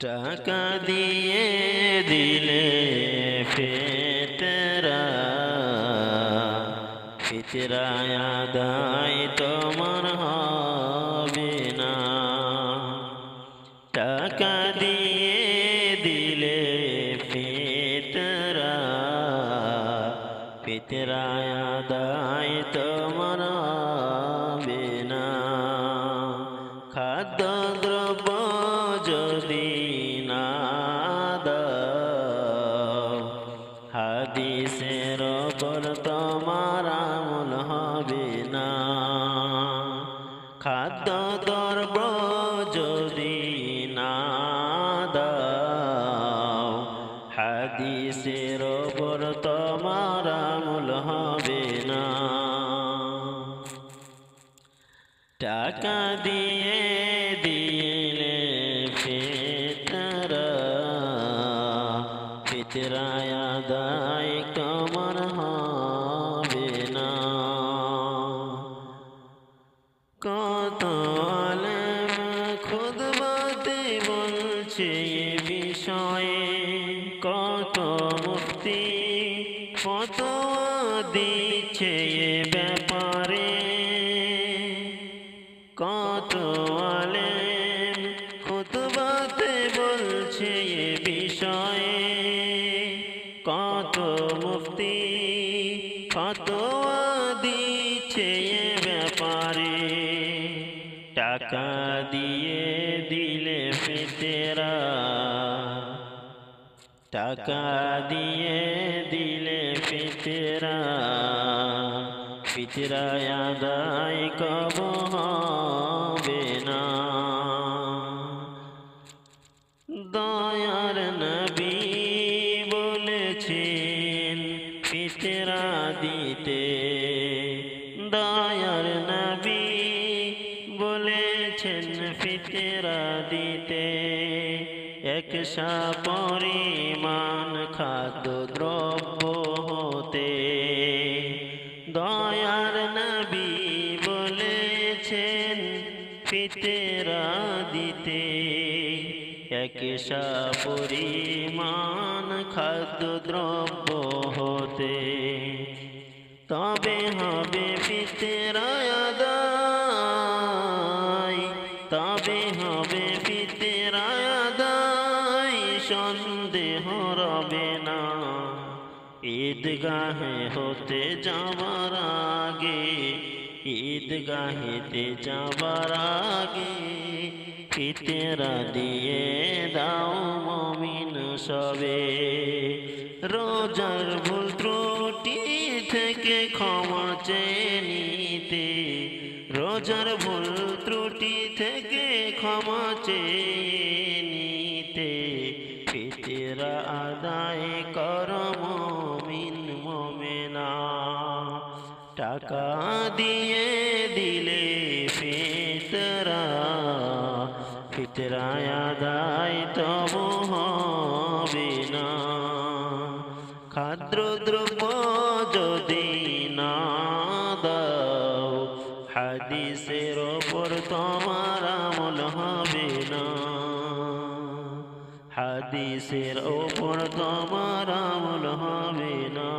টাকা দিয়ে দিলে ফেতরা, ফিতরা আদায় তোমার হবে না। টাকা দিয়ে দিলে ফিতরা ফিতরা আদায় তোমার হবে না। খাদ্য দ্রব্য যদি ওপর তোমার আমল হবে না। খাদ্য দ্রব্য যদি না দাও, হাদিসের ওপর তোমার আমল হবে না। টাকা দিয়ে দিলে ফেতরা, ফিতরা কত মুক্তি কত দিচ্ছে ব্যাপারে? কত আলেম খুতবাতে বলছে এ বিষয়ে? কত মুক্তি কত দিচ্ছে ব্যাপারে? টাকা দিয়ে দিলে ফেতেরা। টাকা দিয়ে দিলে ফিতরা ফিতরা আদায় কব হবে না। দয়ার নবী বলেছেন, ফিতরা দিতে। দয়ার নবী বলেছেন, ফিতরা দিতে। একশা পরিমাণ খাদ্য দ্রব্য হতে দয়ার নবী বলেছেন ফিতেরা দিতে। একশা পরিমাণ খাদ্য দ্রব্য হতে, তবে হবে আদায়, তবে হবে রবে না। ঈদগাহে হতে যাবার আগে, ঈদগাহেতে যাবার আগে ফিতেরা দিয়ে দাও মমিন সবে। রোজার ভুল ত্রুটি থেকে ক্ষমা চেয়ে নিতে, রোজার ভুল ত্রুটি থেকে ক্ষমা চেয়ে ফিতেরা আদায় কর মমিন মোমেনা। টাকা দিয়ে দিলে ফিতরা ফিতরা আদায় তবু হবে না খাদ্য দ্রব্য যদি না দাও, হাদিসের ওপর তোমার আমল হবে না হাদিসের ওপর তোমার আমল হবে না।